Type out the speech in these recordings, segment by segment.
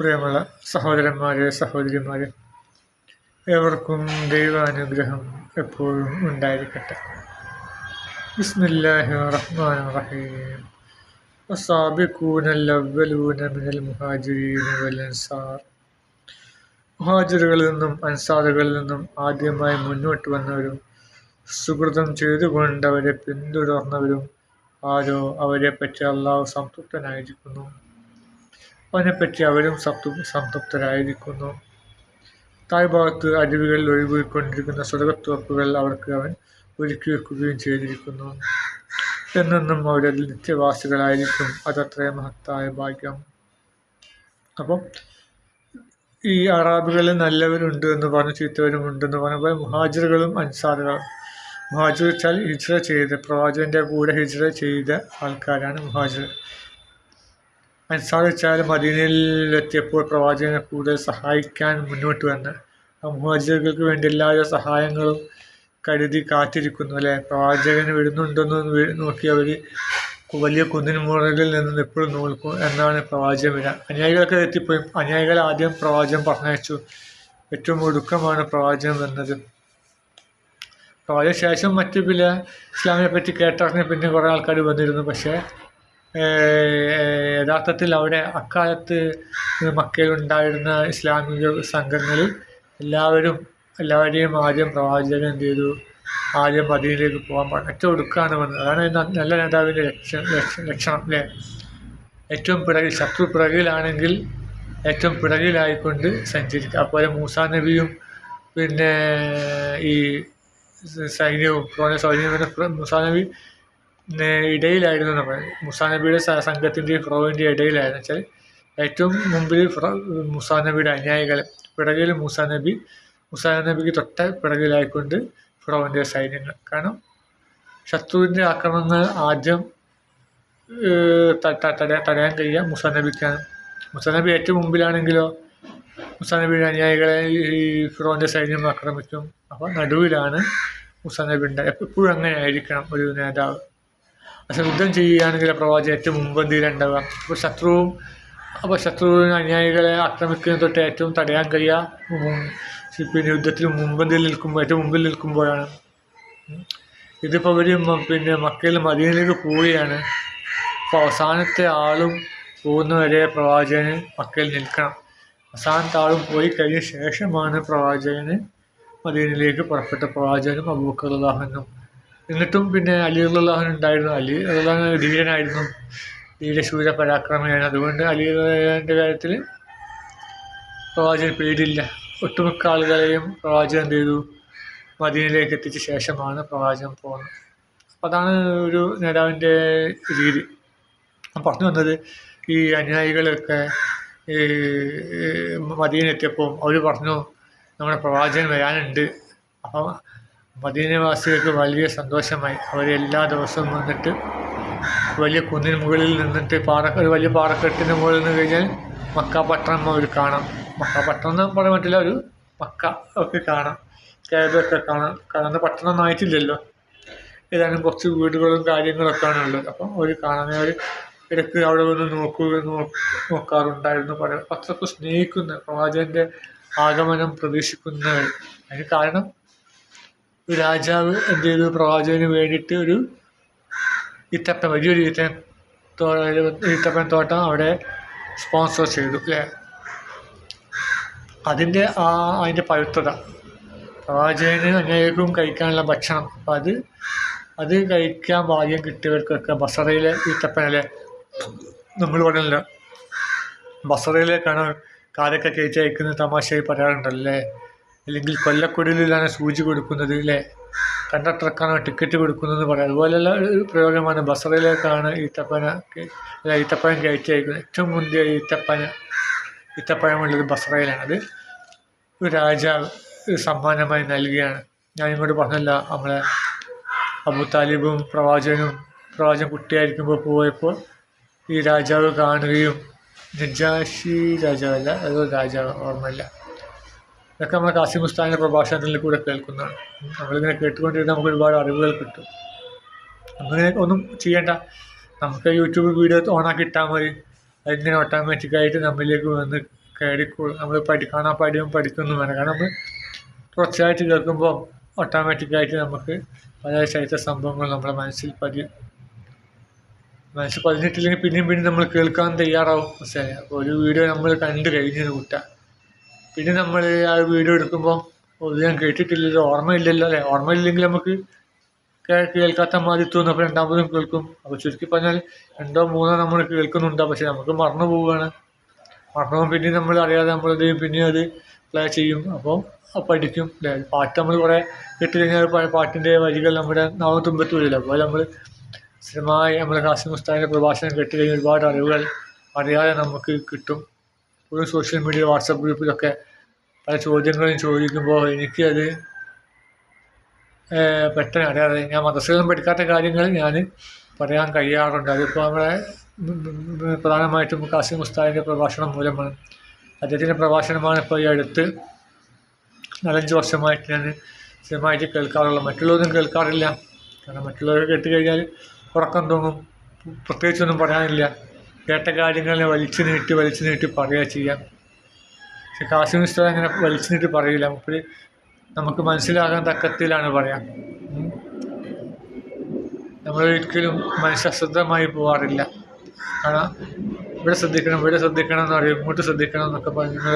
പ്രിയമുള്ള സഹോദരന്മാരെ സഹോദരിമാരെ ഏവർക്കും ദൈവാനുഗ്രഹം എപ്പോഴും ഉണ്ടായിരിക്കട്ടെ ബിസ്മില്ലാഹി റഹ്മാൻ റഹീം والسابقون الأولون من المهاجرين والأنصار മുഹാജിറുകളിൽ നിന്നും അൻസാറുകളിൽ നിന്നും ആദ്യമായി മുന്നോട്ട് വന്നവരും സുഹൃതം ചെയ്തുകൊണ്ട് അവരെ പിന്തുടർന്നവരും ആരോ അവരെപ്പറ്റി അള്ളാഹു സംതൃപ്തനായിരിക്കുന്നു അവനെപ്പറ്റി അവരും സംതൃ സംതൃപ്തരായിരിക്കുന്നു. താഴ്ഭാഗത്ത് അരുവികളിൽ ഒഴുകിക്കൊണ്ടിരിക്കുന്ന സ്വർഗത്തുവപ്പുകൾ അവർക്ക് അവൻ ഒരുക്കി വെക്കുകയും ചെയ്തിരിക്കുന്നു. എന്നെന്നും അവരതിൽ നിത്യവാസികളായിരിക്കും. അതത്രയും മഹത്തായ ഭാഗ്യം. അപ്പം ഈ അറാബികളിൽ നല്ലവരുണ്ട് എന്ന് പറഞ്ഞ് ചീത്തവരും ഉണ്ടെന്ന് പറഞ്ഞപ്പോൾ മുഹാജിറുകളും അൻസാറുകളും മുഹാജിർ വെച്ചാൽ ഹിജ്റ ചെയ്ത് പ്രവാചകന്റെ കൂടെ ഹിജ്റ ചെയ്ത ആൾക്കാരാണ് മുഹാജിർ. അൻസാർ വെച്ചാൽ മദീനയിലെത്തിയപ്പോൾ പ്രവാചകനെ കൂടുതൽ സഹായിക്കാൻ മുന്നോട്ട് വന്ന്. മുഹാജികൾക്ക് വേണ്ടി എല്ലാവിധ സഹായങ്ങളും കരുതി കാത്തിരിക്കുന്നു അല്ലെ? പ്രവാചകന് വരുന്നുണ്ടെന്ന് നോക്കി അവർ വലിയ കുന്നിന് മുകളിൽ നിന്ന് എപ്പോഴും നോക്കും എന്നാണ് പ്രവാചകം വരിക. അനുയായികളൊക്കെ എത്തിപ്പോയി. അനുയായികൾ ആദ്യം പ്രവാചകം പറഞ്ഞയച്ചു. ഏറ്റവും ഒടുക്കമാണ് പ്രവാചകം വന്നത്. പ്രവാചക ശേഷം മറ്റു പിന്നെ ഇസ്ലാമിനെ പറ്റി കേട്ടറിഞ്ഞ് പിന്നെ കുറേ ആൾക്കാർ വന്നിരുന്നു. പക്ഷേ യഥാർത്ഥത്തിൽ അവിടെ അക്കാലത്ത് മക്കയിലുണ്ടായിരുന്ന ഇസ്ലാമിക സംഘങ്ങളിൽ എല്ലാവരും എല്ലാവരെയും ആദ്യം പ്രവാചകൻ എന്ത് ചെയ്തു? ആദ്യം മദീനയിലേക്ക് പോകാൻ പാടില്ല ഏറ്റവും ഒടുക്കാണ് വന്നത്. അതാണ് നല്ല നേതാവിന്റെ ലക്ഷ്യം ലക്ഷണം അല്ലേ? ഏറ്റവും പിറകിൽ ശത്രു പിറകിലാണെങ്കിൽ ഏറ്റവും പിറകിലായിക്കൊണ്ട് സഞ്ചരിക്കുക. അതുപോലെ മൂസാ നബിയും പിന്നെ ഈ സൈന്യവും സൈന്യം മൂസാ നബി ഇടയിലായിരുന്നു നമ്മൾ. മുസാ നബിയുടെ സംഘത്തിന്റെയും ഫിറോവിന്റെയും ഇടയിലായിരുന്നു. വെച്ചാൽ ഏറ്റവും മുമ്പിൽ മുസാ നബിയുടെ അനുയായികൾ പിറകിൽ മുസാ നബി മുസാ നബിക്ക് തൊട്ട പിറകിലായിക്കൊണ്ട് ഫിറോവിന്റെ സൈന്യങ്ങൾ. കാരണം ശത്രുവിന്റെ ആക്രമണങ്ങൾ ആദ്യം തടയാൻ കഴിയുക മുസാ നബി ഏറ്റവും മുമ്പിലാണെങ്കിലോ മുസാ നബിയുടെ അനുയായികളെ ഈ ഫിറോവിന്റെ സൈന്യം ആക്രമിക്കും. അപ്പോൾ നടുവിലാണ് മുസാ നബി ഉണ്ടാകുക എപ്പോഴും അങ്ങനെ ആയിരിക്കണം ഒരു നേതാവ്. പക്ഷെ യുദ്ധം ചെയ്യുകയാണെങ്കിൽ പ്രവാചകൻ ഏറ്റവും മുമ്പന്തിയിലുണ്ടാവുക അപ്പോൾ ശത്രുവും അപ്പോൾ ശത്രുവിന് അനുയായികളെ ആക്രമിക്കുന്ന തൊട്ട് ഏറ്റവും തടയാൻ കഴിയുക. പിന്നെ യുദ്ധത്തിൽ മുമ്പന്തിൽ നിൽക്കുമ്പോൾ ഏറ്റവും മുമ്പിൽ നിൽക്കുമ്പോഴാണ്. ഇതിപ്പോൾ അവർ പിന്നെ മക്കയിൽ മദീനയിലേക്ക് പോവുകയാണ്. അപ്പോൾ അവസാനത്തെ ആളും പോകുന്നവരെ പ്രവാചകന് മക്കയിൽ നിൽക്കണം. അവസാനത്തെ ആളും പോയി കഴിഞ്ഞ ശേഷമാണ് പ്രവാചകന് മദീനയിലേക്ക് പുറപ്പെട്ട പ്രവാചകനും അബൂക്കർ അള്ളാഹനും എന്നിട്ടും പിന്നെ അലി അള്ളാഹുൻ ഉണ്ടായിരുന്നു. അലി അള്ളാഹു ധീരനായിരുന്നു. ധീരശൂര പരാക്രമയാണ്. അതുകൊണ്ട് അലി അള്ളാഹിന്റെ കാര്യത്തിൽ പ്രവാചകൻ പേടിയില്ല. ഒട്ടുമിക്ക ആളുകളെയും പ്രവാചകൻ എന്ത് ചെയ്തു? മദീനയിലേക്ക് എത്തിച്ച ശേഷമാണ് പ്രവാചകൻ പോകുന്നത്. അപ്പം അതാണ് ഒരു നേതാവിന്റെ രീതി. പറഞ്ഞു വന്നത് ഈ അനുയായികളൊക്കെ ഈ മദീനെത്തിയപ്പോൾ അവർ പറഞ്ഞു നമ്മുടെ പ്രവാചകൻ വരാനുണ്ട്. അപ്പം മദീനവാസികൾക്ക് വലിയ സന്തോഷമായി. അവർ എല്ലാ ദിവസവും വന്നിട്ട് വലിയ കുന്നിന് മുകളിൽ നിന്നിട്ട് പാറ ഒരു വലിയ പാറക്കെട്ടിന് മുകളിൽ നിന്ന് കഴിഞ്ഞാൽ മക്ക പട്ടണം അവർ കാണാം. മക്ക പട്ടണം എന്ന് പറയാൻ പറ്റില്ല ഒരു മക്ക ഒക്കെ കാണാം. കേബൊക്കെ കാണാം. കാരണം പട്ടണം ആയിട്ടില്ലല്ലോ. ഏതാനും കുറച്ച് വീടുകളും കാര്യങ്ങളൊക്കെയാണ് ഉള്ളത്. അപ്പം അവർ കാണാൻ അവർ ഇടയ്ക്ക് അവിടെ വന്ന് നോക്കുക നോക്കാറുണ്ടായിരുന്നു. പറയാം അത്രക്കും സ്നേഹിക്കുന്ന പ്രവാചകന്റെ ആഗമനം പ്രതീക്ഷിക്കുന്നവർ അതിന് കാരണം രാജാവ് എന്ത് ചെയ്തു? പ്രവാചകന് വേണ്ടിയിട്ട് ഒരു ഈത്തപ്പൻ വലിയൊരു ഈത്തൻ തോ ഈത്തപ്പൻ തോട്ടം അവിടെ സ്പോൺസർ ചെയ്തു അല്ലേ? അതിന്റെ ആ അതിന്റെ പവിത്രത. പ്രവാചകന് അനേകം കഴിക്കാനുള്ള ഭക്ഷണം. അപ്പം അത് അത് കഴിക്കാൻ ഭാഗ്യം കിട്ടിയവർക്കൊക്കെ ബസറയിലെ ഈത്തപ്പനല്ലേ നമ്മൾ പറഞ്ഞല്ലോ ബസറയിലേക്കാണ് കാരൊക്കെ കയറ്റി അയക്കുന്ന തമാശയായി പറയാറുണ്ടല്ലേ അല്ലെങ്കിൽ കൊല്ലക്കൊടിയിലാണ് സൂചി കൊടുക്കുന്നത് അല്ലേ കണ്ടക്ടർക്കാണ് ടിക്കറ്റ് കൊടുക്കുന്നത് പറയാം. അതുപോലെയുള്ള ഒരു പ്രയോഗമാണ് ബസറയിലേക്കാണ് ഈത്തപ്പന അല്ല ഈത്തപ്പഴം കയറ്റി അയക്കുന്നത് ഏറ്റവും മുന്തിയ ഈത്തപ്പന ഈത്തപ്പഴമുള്ളത് ബസറയിലാണ്. അത് ഒരു രാജാവ് സമ്മാനമായി നൽകുകയാണ് ഞാൻ ഇങ്ങോട്ട് പറഞ്ഞല്ല നമ്മളെ അബു താലിബും പ്രവാചകനും പ്രവാചകൻ കുട്ടിയായിരിക്കുമ്പോൾ പോയപ്പോൾ ഈ രാജാവ് കാണുകയും നജാഷി രാജാവല്ല അതോ രാജാവ് ഓർമ്മയില്ല. ഇതൊക്കെ നമ്മൾ കാസിം ഉസ്താദിന്റെ പ്രഭാഷണത്തിൽ കൂടെ കേൾക്കുന്നതാണ്. നമ്മളിങ്ങനെ കേട്ടുകൊണ്ടിരുന്ന നമുക്ക് ഒരുപാട് അറിവുകൾ കിട്ടും. അങ്ങനെ ഒന്നും ചെയ്യേണ്ട. നമുക്ക് യൂട്യൂബ് വീഡിയോ ഓണാക്കി ഇട്ടാൽ മതി. അതിങ്ങനെ ഓട്ടോമാറ്റിക്കായിട്ട് നമ്മളിലേക്ക് വന്ന് കയറിക്കോളും നമ്മൾ പഠിക്കാണാ പഠിയും പഠിക്കുന്നു വേണം. കാരണം നമ്മൾ തുടർച്ചയായിട്ട് കേൾക്കുമ്പോൾ ഓട്ടോമാറ്റിക്കായിട്ട് നമുക്ക് പല ചരിത്ര സംഭവങ്ങൾ നമ്മുടെ മനസ്സിൽ പതി മനസ്സിൽ പതിഞ്ഞിട്ടില്ലെങ്കിൽ പിന്നെയും പിന്നെയും നമ്മൾ കേൾക്കാൻ തയ്യാറാവും. അപ്പോൾ ഒരു വീഡിയോ നമ്മൾ കണ്ടു കഴിഞ്ഞ് കൂട്ടാം. പിന്നെ നമ്മൾ ആ വീഡിയോ എടുക്കുമ്പോൾ ഒന്നും ഞാൻ കേട്ടിട്ടില്ലല്ലോ ഓർമ്മയില്ലല്ലോ അല്ലേ? ഓർമ്മയില്ലെങ്കിൽ നമുക്ക് കേൾക്കാത്ത മാതിരി തോന്നും. അപ്പോൾ രണ്ടാമതും കേൾക്കും. അപ്പോൾ ചുരുക്കി പറഞ്ഞാൽ രണ്ടോ മൂന്നോ നമ്മൾ കേൾക്കുന്നുണ്ട്. പക്ഷെ നമുക്ക് മറന്നു പോവുകയാണ്. മറന്നു പിന്നെ നമ്മൾ അറിയാതെ നമ്മൾ എന്ത് പിന്നെ അത് പ്ലേ ചെയ്യും. അപ്പോൾ പഠിക്കും അല്ലേ? പാട്ട് നമ്മൾ കുറേ കേട്ട് പാട്ടിന്റെ വരികൾ നമ്മുടെ നാളെ തുമ്പത്ത് വരില്ല? അപ്പോൾ നമ്മൾ സ്ഥിരമായി നമ്മുടെ കാസിം മുസ്താദിന്റെ പ്രഭാഷണം കേട്ട് കഴിഞ്ഞാൽ ഒരുപാട് അറിവുകൾ അറിയാതെ നമുക്ക് കിട്ടും. ഒരു സോഷ്യൽ മീഡിയ വാട്സപ്പ് ഗ്രൂപ്പിലൊക്കെ പല ചോദ്യങ്ങളും ചോദിക്കുമ്പോൾ എനിക്കത് പെട്ടെന്ന് അറിയാതെ ഞാൻ മതസ്ഥം പഠിക്കാത്ത കാര്യങ്ങൾ ഞാൻ പറയാൻ കഴിയാറുണ്ട്. അതിപ്പോൾ നമ്മളെ പ്രധാനമായിട്ടും കാസിം മുസ്താദിന്റെ പ്രഭാഷണം മൂലമാണ്. അദ്ദേഹത്തിന്റെ പ്രഭാഷണമാണ് ഇപ്പോൾ ഈ അടുത്ത് നാലഞ്ച് വർഷമായിട്ട് ഞാൻ സ്ഥിരമായിട്ട് കേൾക്കാറുള്ളത്. മറ്റുള്ളവരൊന്നും കേൾക്കാറില്ല. കാരണം മറ്റുള്ളവർ കേട്ട് കഴിഞ്ഞാൽ ഉറക്കം തോന്നും. പ്രത്യേകിച്ചൊന്നും പറയാനില്ല. കേട്ട കാര്യങ്ങളെ വലിച്ചു നീട്ടി വലിച്ചു നീട്ടി പറയുക ചെയ്യാം. പക്ഷെ കാസിം ഉസ്താദ് അങ്ങനെ വലിച്ചു നീട്ടി പറയില്ല. മുപ്പര് നമുക്ക് മനസ്സിലാകാൻ തക്കത്തിലാണ് പറയാം. നമ്മളൊരിക്കലും മനസ്സശ്രദ്ധമായി പോവാറില്ല. കാരണം ഇവിടെ ശ്രദ്ധിക്കണം ഇവിടെ ശ്രദ്ധിക്കണം എന്ന് പറയും ഇങ്ങോട്ട് ശ്രദ്ധിക്കണം എന്നൊക്കെ പറഞ്ഞ് നിങ്ങൾ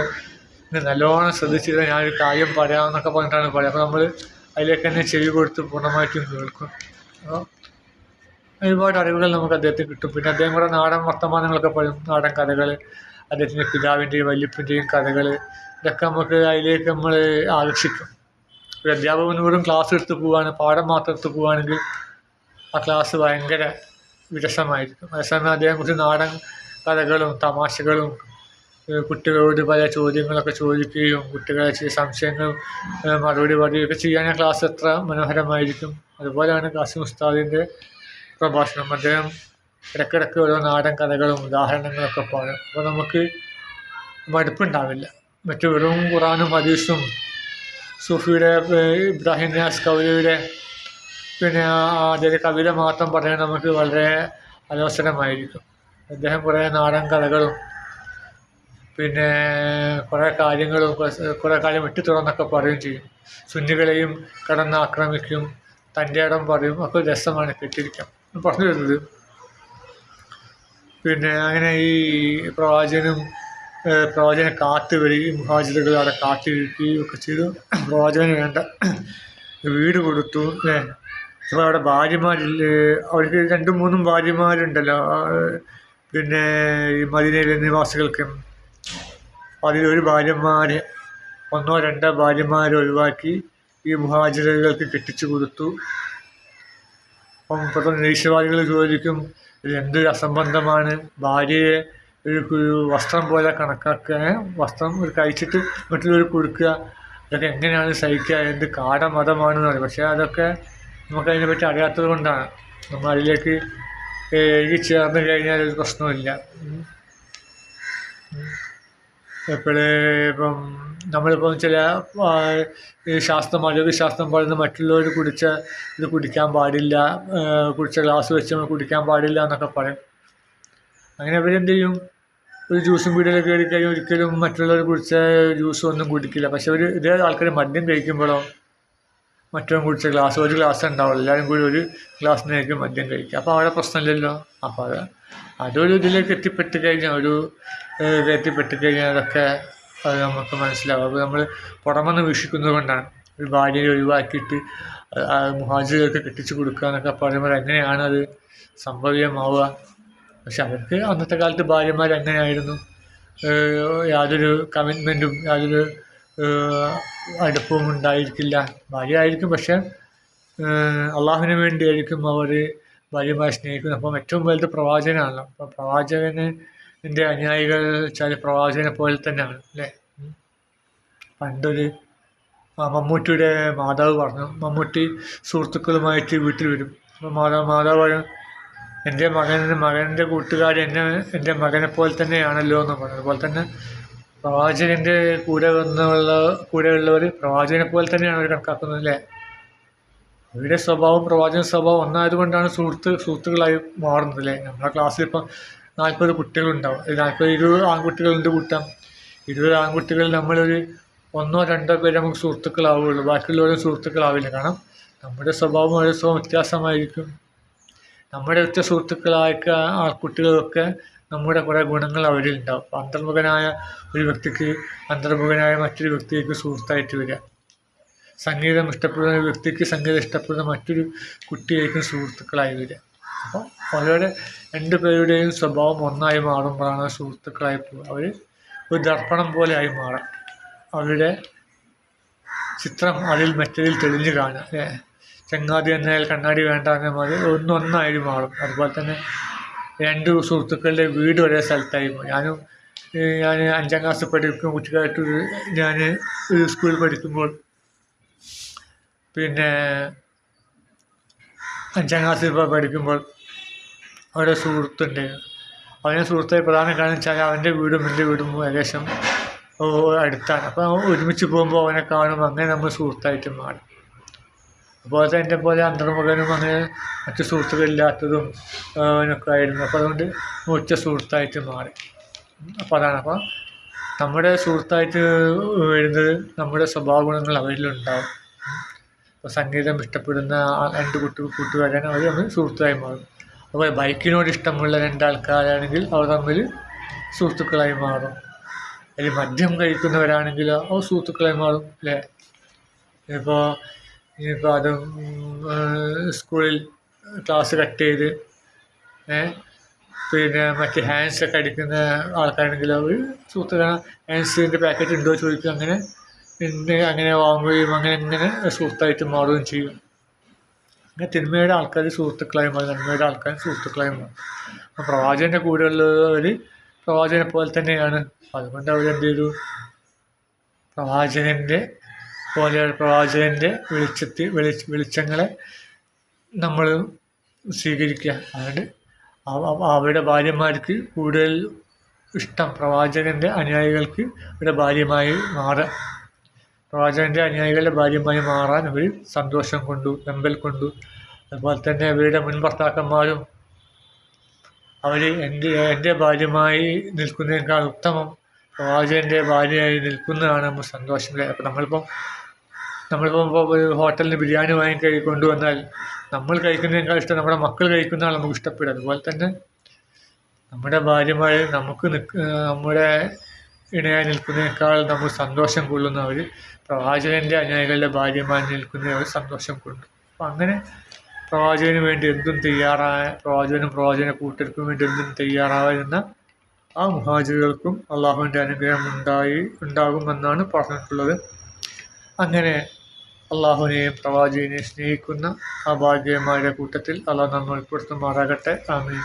നിങ്ങൾ നല്ലോണം ശ്രദ്ധിച്ചിട്ട് ഞാനൊരു കാര്യം പറയാമെന്നൊക്കെ പറഞ്ഞിട്ടാണ് പറയുക. അപ്പോൾ നമ്മൾ അതിലേക്ക് തന്നെ ചെവി കൊടുത്ത് പൂർണമായിട്ടും കേൾക്കും. അപ്പോൾ ഒരുപാട് അറിവുകൾ നമുക്ക് അദ്ദേഹത്തിന് കിട്ടും. പിന്നെ അദ്ദേഹം കൂടെ നാടൻ വർത്തമാനങ്ങളൊക്കെ പറയും. നാടൻ കഥകൾ അദ്ദേഹത്തിന്റെ പിതാവിന്റെയും വല്യപ്പന്റെയും കഥകൾ ഇതൊക്കെ നമുക്ക് അതിലേക്ക് നമ്മൾ ആകർഷിക്കും. ഒരു അധ്യാപകൻ വെറും ക്ലാസ് എടുത്ത് പോവാണ് പാഠം മാത്രം എടുത്ത് പോവുകയാണെങ്കിൽ ആ ക്ലാസ് ഭയങ്കര വിരസമായിരിക്കും. അതേസമയം അദ്ദേഹം കുറച്ച് നാടൻ കഥകളും തമാശകളും കുട്ടികളോട് പല ചോദ്യങ്ങളൊക്കെ ചോദിക്കുകയും കുട്ടികളെ ചില സംശയങ്ങൾ മറുപടി പറയുകയൊക്കെ ചെയ്യാൻ ആ ക്ലാസ് എത്ര മനോഹരമായിരിക്കും. അതുപോലെയാണ് കാസിം ഉസ്താദിന്റെ പ്രഭാഷണം അദ്ദേഹം ഇടയ്ക്കിടയ്ക്ക് ഓരോ നാടൻ കഥകളും ഉദാഹരണങ്ങളൊക്കെ പറയും അപ്പോൾ നമുക്ക് മടുപ്പുണ്ടാവില്ല. മറ്റു വെറും ഖുറാനും ഹദീസും സൂഫിയുടെ ഇബ്രാഹിം നിയാസ് കവിതയുടെ പിന്നെ അതിന്റെ കവിത മാത്രം പറയാൻ നമുക്ക് വളരെ അലോസരമായിരിക്കും. അദ്ദേഹം കുറേ നാടൻ കഥകളും പിന്നെ കുറേ കാര്യങ്ങളും കുറേ- കാര്യം വെട്ടി തുറന്നൊക്കെ പറയുകയും ചെയ്യും. സുന്നികളെയും കടന്ന് ആക്രമിക്കും തന്റെ ഇടം പറയും ഒക്കെ രസമാണ് കേട്ടിരിക്കാം പറഞ്ഞു വരുന്നത് പിന്നെ അങ്ങനെ ഈ പ്രവാചകനും പ്രവാചകനെ കാത്തു വരികയും മുഹാജിറുകൾ അവിടെ കാത്തിരിക്കുകയും ഒക്കെ ചെയ്തു. പ്രവാചകന് വേണ്ട വീട് കൊടുത്തു അപ്പോൾ അവിടെ ഭാര്യമാരില്ലേ അവർക്ക് രണ്ടും മൂന്നും ഭാര്യമാരുണ്ടല്ലോ. പിന്നെ ഈ മദീനയിലെ നിവാസികൾക്ക് അതിലൊരു ഭാര്യമാരെ ഒന്നോ രണ്ടോ ഭാര്യമാരെ ഒഴിവാക്കി ഈ മുഹാജിറുകൾക്ക് കെട്ടിച്ചു കൊടുത്തു. അപ്പം ഇപ്പോഴത്തെ നിരീശ്വരവാദികൾ ചോദിക്കും ഇത് അസംബന്ധമാണ്? ഭാര്യയെ ഒരു വസ്ത്രം പോലെ കണക്കാക്കുക വസ്ത്രം ഒരു കഴിച്ചിട്ട് മറ്റുള്ളവർ കൊടുക്കുക അതൊക്കെ എങ്ങനെയാണ് സഹിക്കുക? എന്ത് കാട മതമാണെന്ന് പറയും. പക്ഷേ അതൊക്കെ നമുക്കതിനെ പറ്റി അറിയാത്തത് കൊണ്ടാണ്. നമ്മൾ അതിലേക്ക് എഴുതി ചേർന്ന് കഴിഞ്ഞാൽ ഒരു പ്രശ്നമില്ല. എപ്പോഴേ ഇപ്പം നമ്മളിപ്പം ചില ഈ ശാസ്ത്രം ആരോഗ്യശാസ്ത്രം പറയുന്ന മറ്റുള്ളവർ കുടിച്ച ഇത് കുടിക്കാൻ പാടില്ല കുടിച്ച ഗ്ലാസ് വെച്ച് നമ്മൾ കുടിക്കാൻ പാടില്ല എന്നൊക്കെ പറയും. അങ്ങനെ അവരെന്ത് ചെയ്യും? ഒരു ജ്യൂസും വീടിലൊക്കെ കയറി കഴിഞ്ഞാൽ ഒരിക്കലും മറ്റുള്ളവർ കുടിച്ച ജ്യൂസും ഒന്നും കുടിക്കില്ല. പക്ഷെ അവർ ഇതേ ആൾക്കാർ മദ്യം കഴിക്കുമ്പോഴോ മറ്റവൻ കുടിച്ച ഗ്ലാസ് ഒരു ഗ്ലാസ് ഉണ്ടാവുള്ളൂ എല്ലാവരും കൂടി ഒരു ഗ്ലാസ്സിനായിരിക്കും മദ്യം കഴിക്കുക അപ്പോൾ അവിടെ പ്രശ്നമില്ലല്ലോ. അപ്പോൾ അത് അതൊരു ഇതിലേക്ക് എത്തിപ്പെട്ട് കഴിഞ്ഞാൽ ഒരു എത്തിപ്പെട്ട് കഴിഞ്ഞാൽ അതൊക്കെ അത് നമുക്ക് മനസ്സിലാവും. അപ്പോൾ നമ്മൾ പുറമെന്ന് വീക്ഷിക്കുന്നത് കൊണ്ടാണ്. ഒരു ഭാര്യയെ ഒഴിവാക്കിയിട്ട് മുഹാജികൾക്ക് കെട്ടിച്ചു കൊടുക്കുക എന്നൊക്കെ പറയുമ്പോൾ എങ്ങനെയാണ് അത് സംഭവ്യമാവുക? പക്ഷെ അവർക്ക് അന്നത്തെ കാലത്ത് ഭാര്യമാർ എങ്ങനെയായിരുന്നു യാതൊരു കമ്മിറ്റ്മെന്റും യാതൊരു അടുപ്പവും ഉണ്ടായിരിക്കില്ല. ഭാര്യയായിരിക്കും പക്ഷേ അള്ളാഹുവിന് വേണ്ടിയായിരിക്കും അവർ ഭാര്യമാരെ സ്നേഹിക്കുന്നത്. അപ്പം ഏറ്റവും വലുത് പ്രവാചകനാണല്ലോ അപ്പം പ്രവാചകന് എന്റെ അനുയായികൾ വെച്ചാൽ പ്രവാചകനെ പോലെ തന്നെയാണ് അല്ലേ. പണ്ടൊരു മമ്മൂട്ടിയുടെ മാതാവ് പറഞ്ഞു മമ്മൂട്ടി സുഹൃത്തുക്കളുമായിട്ട് വീട്ടിൽ വരും. അപ്പോൾ മാതാവ് മാതാവ് പറയും എന്റെ മകൻ മകന്റെ കൂട്ടുകാർ എന്നെ എന്റെ മകനെ പോലെ തന്നെയാണല്ലോ എന്ന് പറഞ്ഞു. അതുപോലെ തന്നെ പ്രവാചകന്റെ കൂടെ വന്നുള്ള കൂടെയുള്ളവർ പ്രവാചകനെ പോലെ തന്നെയാണ് അവർ കണക്കാക്കുന്നത് അല്ലേ അവരുടെ സ്വഭാവം പ്രവാചക സ്വഭാവം ഒന്നായതുകൊണ്ടാണ് സുഹൃത്ത് സുഹൃത്തുക്കളായി മാറുന്നത് അല്ലേ നമ്മുടെ ക്ലാസ്സിൽ ഇപ്പം നാൽപ്പത് കുട്ടികളുണ്ടാവും. നാൽപ്പത് ഇരുപത് ആൺകുട്ടികളുണ്ട് കൂട്ടാം. ഇരുപത് ആൺകുട്ടികളിൽ നമ്മളൊരു ഒന്നോ രണ്ടോ പേര് നമുക്ക് സുഹൃത്തുക്കളാവുകയുള്ളൂ. ബാക്കിയുള്ളവരും സുഹൃത്തുക്കളാവില്ല. കാരണം നമ്മുടെ സ്വഭാവം ഓരോ സ്വഭാവം വ്യത്യാസമായിരിക്കും. നമ്മുടെ ഉറ്റ സുഹൃത്തുക്കളായ ആൾക്കുട്ടികളൊക്കെ നമ്മുടെ കുറേ ഗുണങ്ങൾ അവരിൽ ഉണ്ടാവും. അന്തർമുഖനായ ഒരു വ്യക്തിക്ക് അന്തർമുഖനായ മറ്റൊരു വ്യക്തിക്ക് സുഹൃത്തായിട്ട് വരിക. സംഗീതം ഇഷ്ടപ്പെടുന്ന ഒരു വ്യക്തിക്ക് സംഗീതം ഇഷ്ടപ്പെടുന്ന മറ്റൊരു കുട്ടിയായിരിക്കും സുഹൃത്തുക്കളായി വരിക. അപ്പോൾ അവരുടെ രണ്ട് പേരുടെയും സ്വഭാവം ഒന്നായി മാറുമ്പോഴാണ് സുഹൃത്തുക്കളായി പോകുക അവർ ഒരു ദർപ്പണം പോലെ ആയി മാറാം. അവരുടെ ചിത്രം അതിൽ മറ്റതിൽ തെളിഞ്ഞു കാണുക. ചങ്ങാതി എന്നാൽ കണ്ണാടി വേണ്ട എന്ന മാതിരി ഒന്നൊന്നായി മാറും. അതുപോലെ തന്നെ രണ്ട് സുഹൃത്തുക്കളുടെ വീട് ഒരേ സ്ഥലത്തായി പോകും ഞാനും ഞാൻ അഞ്ചാം ക്ലാസ് പഠിക്കും കുട്ടിക്കാലത്ത് ഞാൻ സ്കൂളിൽ പഠിക്കുമ്പോൾ പിന്നെ അഞ്ചാം ക്ലാസ്സിൽ പഠിക്കുമ്പോൾ അവിടെ സുഹൃത്തുണ്ട്. അവനെ സുഹൃത്തായി പ്രധാന കാരണം വെച്ചാൽ അവന്റെ വീടും എന്റെ വീടും ഏകദേശം അടുത്താണ്. അപ്പോൾ ഒരുമിച്ച് പോകുമ്പോൾ അവനെ കാണും അങ്ങനെ നമ്മൾ സുഹൃത്തായിട്ട് മാറും. അതുപോലെ അത് എന്റെ പോലെ അന്തർമുഖനും അങ്ങനെ മറ്റു സുഹൃത്തുക്കളില്ലാത്തതും അവനൊക്കെ ആയിരുന്നു. അപ്പോൾ അതുകൊണ്ട് ഉറ്റ സുഹൃത്തായിട്ട് മാറി. അപ്പോൾ അതാണ്. അപ്പോൾ നമ്മുടെ സുഹൃത്തായിട്ട് വരുന്നത് നമ്മുടെ സ്വഭാവ ഗുണങ്ങൾ അവരിലുണ്ടാവും. ഇപ്പോൾ സംഗീതം ഇഷ്ടപ്പെടുന്ന രണ്ട് കുട്ടി കൂട്ടുകാരാണ് അവർ തമ്മിൽ സുഹൃത്തുക്കളായി മാറും. അപ്പോൾ ബൈക്കിനോട് ഇഷ്ടമുള്ള രണ്ടാൾക്കാരാണെങ്കിൽ അവർ തമ്മിൽ സുഹൃത്തുക്കളായി മാറും. അല്ലെങ്കിൽ മദ്യം കഴിക്കുന്നവരാണെങ്കിൽ അവർ സുഹൃത്തുക്കളായി മാറും അല്ലേ? ഇപ്പോൾ ഇനിയിപ്പോൾ അത് സ്കൂളിൽ ക്ലാസ് കട്ട് ചെയ്ത് പിന്നെ മറ്റ് ഹാൻഡ്സ് ഒക്കെ അടിക്കുന്ന ആൾക്കാരാണെങ്കിൽ അവർ സുഹൃത്തുക്കളാണ് ഹാൻഡ്സിന്റെ പാക്കറ്റ് ഉണ്ടോ? ചോദിക്കും അങ്ങനെ. പിന്നെ അങ്ങനെ വാങ്ങുകയും അങ്ങനെ ഇങ്ങനെ സുഹൃത്തായിട്ട് മാറുകയും ചെയ്യും. അങ്ങനെ തിന്മയുടെ ആൾക്കാർ സുഹൃത്തുക്കളായി മാറും. നന്മയുടെ ആൾക്കാർ സുഹൃത്തുക്കളായി മാറും. അപ്പം പ്രവാചകന്റെ കൂടെയുള്ളവർ പ്രവാചകനെ പോലെ തന്നെയാണ്. അതുകൊണ്ട് അവരെന്ത് ചെയ്തു? പ്രവാചകന്റെ പോലെ പ്രവാചകന്റെ വെളിച്ചത്തിൽ വെളി വെളിച്ചങ്ങളെ നമ്മൾ സ്വീകരിക്കുക. അതുകൊണ്ട് അവ- അവ- അവരുടെ ഭാര്യമാർക്ക് കൂടുതൽ ഇഷ്ടം പ്രവാചകന്റെ അനുയായികൾക്ക് അവരുടെ ഭാര്യമായി മാറാൻ പ്രവാചകന്റെ അനുയായികളുടെ ഭാര്യമായി മാറാൻ അവർ സന്തോഷം കൊണ്ടു നമ്പൽ കൊണ്ടു. അതുപോലെ തന്നെ അവരുടെ മുൻ ഭർത്താക്കന്മാരും അവർ എന്റെ എന്റെ ഭാര്യമായി നിൽക്കുന്നതിനേക്കാൾ ഉത്തമം പ്രവാചകന്റെ ഭാര്യയായി നിൽക്കുന്നതാണ് നമ്മൾ സന്തോഷം അപ്പം നമ്മളിപ്പം നമ്മളിപ്പം ഇപ്പോൾ ഒരു ഹോട്ടലിൽ ബിരിയാണി വാങ്ങി കഴി കൊണ്ടുവന്നാൽ നമ്മൾ കഴിക്കുന്നതിനേക്കാൾ ഇഷ്ടം നമ്മുടെ മക്കൾ കഴിക്കുന്നതാണ് നമുക്ക് ഇഷ്ടപ്പെടുക. അതുപോലെ തന്നെ നമ്മുടെ ഭാര്യമാർ നമുക്ക് നിൽക്ക നമ്മുടെ ഇണയായി നിൽക്കുന്നതിനേക്കാൾ നമ്മൾ സന്തോഷം കൊള്ളുന്നവർ പ്രവാചകന്റെ അനുയായികളുടെ ഭാര്യമാർ നിൽക്കുന്നവർ സന്തോഷം കൊള്ളും അപ്പം അങ്ങനെ പ്രവാചകന് വേണ്ടി എന്തും തയ്യാറായ പ്രവാചകനും പ്രവാചകനെ കൂട്ടർക്കും വേണ്ടി എന്തും തയ്യാറാവുന്ന ആ മുഹാജികൾക്കും അള്ളാഹുവിന്റെ അനുഗ്രഹം ഉണ്ടായി ഉണ്ടാകുമെന്നാണ് പറഞ്ഞിട്ടുള്ളത്. അങ്ങനെ അള്ളാഹുവിനെയും പ്രവാചകനെയും സ്നേഹിക്കുന്ന ആ ഭാഗ്യന്മാരുടെ കൂട്ടത്തിൽ അള്ളാഹ് നമ്മൾ ഉൾപ്പെടുത്തുമാറാകട്ടെ. ആമീൻ.